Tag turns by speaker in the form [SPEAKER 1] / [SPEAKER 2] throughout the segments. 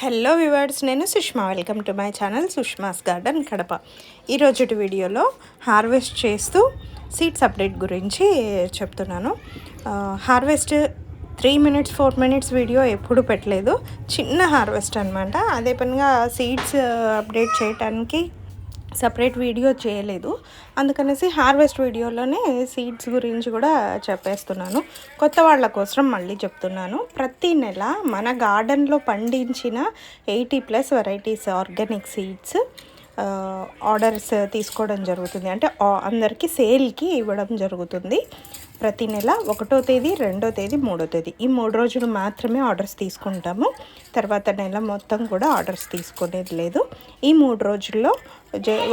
[SPEAKER 1] Hello viewers నేను Sushma. Welcome to my channel Sushma's garden Kadapa. ఈరోజు వీడియోలో harvest చేస్తూ సీడ్స్ అప్డేట్ గురించి చెప్తున్నాను. Harvest three minutes four minutes video ఎప్పుడు పెట్టలేదు. చిన్న హార్వెస్ట్ అనమాట అదే పనిగా సీడ్స్ అప్డేట్ చేయడానికి సపరేట్ వీడియో చేయలేదు. అందుకనేసి హార్వెస్ట్ వీడియోలోనే సీడ్స్ గురించి కూడా చెప్పేస్తున్నాను. కొత్త వాళ్ళ కోసం మళ్ళీ చెప్తున్నాను. ప్రతి నెల మన గార్డెన్లో పండించిన eighty plus varieties organic seeds orders తీసుకోవడం జరుగుతుంది. అంటే అందరికీ సేల్కి ఇవ్వడం జరుగుతుంది. ప్రతి నెల ఒకటో తేదీ రెండో తేదీ మూడో తేదీ. ఈ మూడు రోజులు మాత్రమే ఆర్డర్స్ తీసుకుంటాము. తర్వాత నెల మొత్తం కూడా ఆర్డర్స్ తీసుకునేది లేదు. ఈ మూడు రోజుల్లో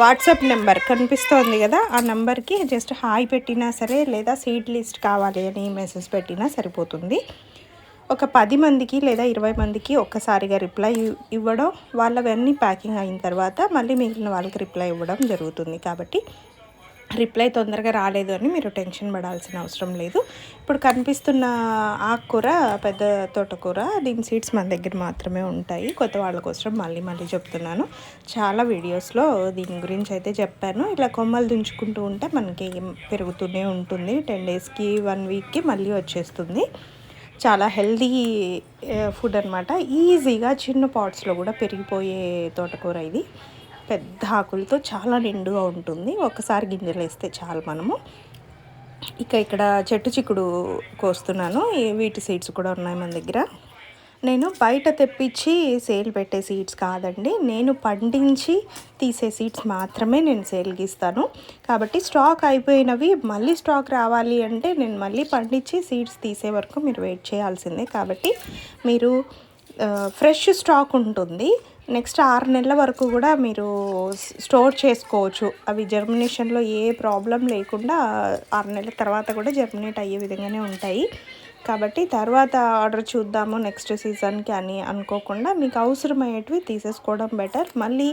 [SPEAKER 1] వాట్సాప్ నెంబర్ కనిపిస్తోంది కదా ఆ నెంబర్కి జస్ట్ హాయ్ పెట్టినా సరే లేదా సీట్ లిస్ట్ కావాలి అని మెసేజ్ పెట్టినా సరిపోతుంది. ఒక పది మందికి లేదా ఇరవై మందికి ఒక్కసారిగా రిప్లై ఇవ్వడం వాళ్ళవన్నీ ప్యాకింగ్ అయిన తర్వాత మళ్ళీ మిగిలిన వాళ్ళకి రిప్లై ఇవ్వడం జరుగుతుంది. కాబట్టి రిప్లై తొందరగా రాలేదు అని మీరు టెన్షన్ పడాల్సిన అవసరం లేదు. ఇప్పుడు కనిపిస్తున్న ఆకుకూర పెద్ద తోటకూర దీని సీడ్స్ మన దగ్గర మాత్రమే ఉంటాయి. కొత్త వాళ్ళ కోసం మళ్ళీ మళ్ళీ చెప్తున్నాను. చాలా వీడియోస్లో దీని గురించి అయితే చెప్పాను. ఇలా కొమ్మలు దించుకుంటూ ఉంటే మనకి పెరుగుతూనే ఉంటుంది. టెన్ డేస్కి వన్ వీక్కి మళ్ళీ వచ్చేస్తుంది. చాలా హెల్దీ ఫుడ్ అనమాట ఈజీగా చిన్న పాట్స్లో కూడా పెరిగిపోయే తోటకూర ఇది. పెద్ద ఆకులతో చాలా నిండుగా ఉంటుంది. ఒకసారి గింజలు వేస్తే చాలు మనము. ఇక ఇక్కడ చెట్టు చిక్కుడు కోస్తున్నాను. వీటి సీడ్స్ కూడా ఉన్నాయి మన దగ్గర. నేను బయట తెప్పించి సేల్ పెట్టే సీడ్స్ కాదండి. నేను పండించి తీసే సీడ్స్ మాత్రమే నేను సేల్కి ఇస్తాను కాబట్టి స్టాక్ అయిపోయినవి మళ్ళీ స్టాక్ రావాలి అంటే నేను మళ్ళీ పండించి సీడ్స్ తీసే వరకు మీరు వెయిట్ చేయాల్సిందే. కాబట్టి మీరు ఫ్రెష్ స్టాక్ ఉంటుంది. నెక్స్ట్ ఆరు నెలల వరకు కూడా మీరు స్టోర్ చేసుకోవచ్చు. అవి జర్మినేషన్లో ఏ ప్రాబ్లం లేకుండా ఆరు నెలల తర్వాత కూడా జర్మినేట్ అయ్యే విధంగానే ఉంటాయి. కాబట్టి తర్వాత ఆర్డర్ చూద్దాము నెక్స్ట్ సీజన్కి అని అనుకోకుండా మీకు అవసరమయ్యేటివి తీసేసుకోవడం బెటర్. మళ్ళీ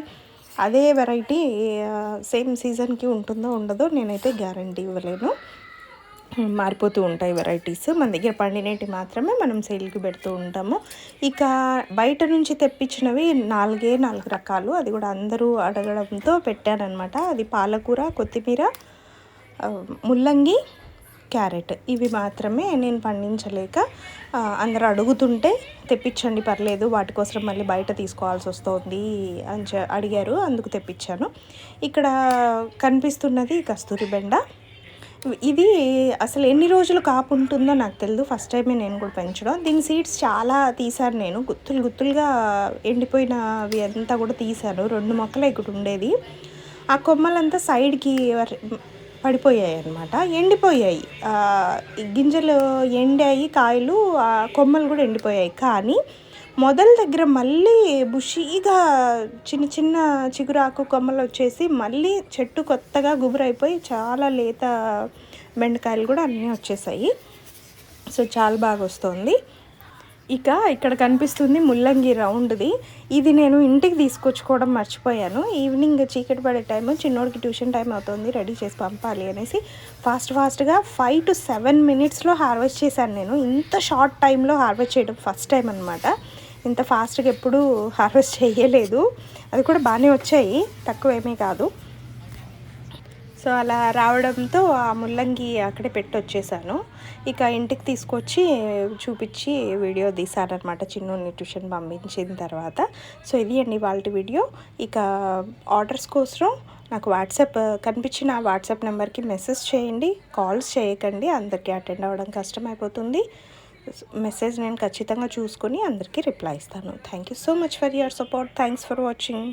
[SPEAKER 1] అదే వెరైటీ సేమ్ సీజన్కి ఉంటుందో ఉండదో నేనైతే గ్యారంటీ ఇవ్వలేను. మారిపోతూ ఉంటాయి వెరైటీస్. మన దగ్గర పండినవి మాత్రమే మనం సేల్కి పెడుతూ ఉంటాము. ఇక బయట నుంచి తెప్పించినవి నాలుగే నాలుగు రకాలు. అది కూడా అందరూ అడగడంతో పెట్టానమాట అది పాలకూర కొత్తిమీర ముల్లంగి క్యారెట్. ఇవి మాత్రమే నేను పండించలేక అందరు అడుగుతుంటే తెప్పించండి పర్లేదు వాటి కోసం మళ్ళీ బయట తీసుకోవాల్సి వస్తుంది అని అడిగారు. అందుకు తెప్పించాను. ఇక్కడ కనిపిస్తున్నది కస్తూరి బెండ. ఇది అసలు ఎన్ని రోజులు కాపు ఉంటుందో నాకు తెలియదు ఫస్ట్ టైమే నేను కూడా పెంచడం. దీని సీడ్స్ చాలా తీశాను నేను. గుత్తులు గుత్తులుగా ఎండిపోయినవి అంతా కూడా తీశాను. రెండు మొక్కలు ఇక్కడ ఉండేది. ఆ కొమ్మలంతా సైడ్కి పడిపోయాయి అనమాట ఎండిపోయాయి. గింజలు ఎండాయి కాయలు కొమ్మలు కూడా ఎండిపోయాయి. కానీ మొదల దగ్గర మళ్ళీ బుషీగా చిన్న చిన్న చిగురాకు కొమ్మలు వచ్చేసి మళ్ళీ చెట్టు కొత్తగా గుబురైపోయి చాలా లేత బెండకాయలు కూడా అన్నీ వచ్చేసాయి. సో చాలా బాగా వస్తుంది. ఇక ఇక్కడ కనిపిస్తుంది ముల్లంగి రౌండ్ది. ఇది నేను ఇంటికి తీసుకొచ్చుకోవడం మర్చిపోయాను. ఈవినింగ్ చీకటి పడే టైం చిన్నోడికి ట్యూషన్ టైం అవుతుంది రెడీ చేసి పంపాలి అనేసి ఫాస్ట్ ఫాస్ట్గా ఫైవ్ టు సెవెన్ మినిట్స్లో హార్వెస్ట్ చేశాను నేను. ఇంత షార్ట్ టైంలో హార్వెస్ట్ చేయడం ఫస్ట్ టైం అనమాట ఇంత ఫాస్ట్గా ఎప్పుడూ హార్వెస్ట్ చేయలేదు అది కూడా బాగానే వచ్చాయి. తక్కువ ఏమీ కాదు. సో అలా రావడంతో ఆ ముల్లంగి అక్కడే పెట్టి వచ్చేసాను ఇక ఇంటికి తీసుకొచ్చి చూపించి వీడియో తీసానమాట చిన్న ట్యూషన్ పంపించిన తర్వాత. సో ఇది అండి వాళ్ళ వీడియో. ఇక ఆర్డర్స్ కోసం నాకు వాట్సాప్ కనిపించిన వాట్సాప్ నెంబర్కి మెసేజ్ చేయండి కాల్స్ చేయకండి అందరికీ అటెండ్ అవ్వడం కష్టమైపోతుంది. మెసేజ్ నేను ఖచ్చితంగా చూసుకొని అందరికీ రిప్లై ఇస్తాను. Thank you so much for your support thanks for watching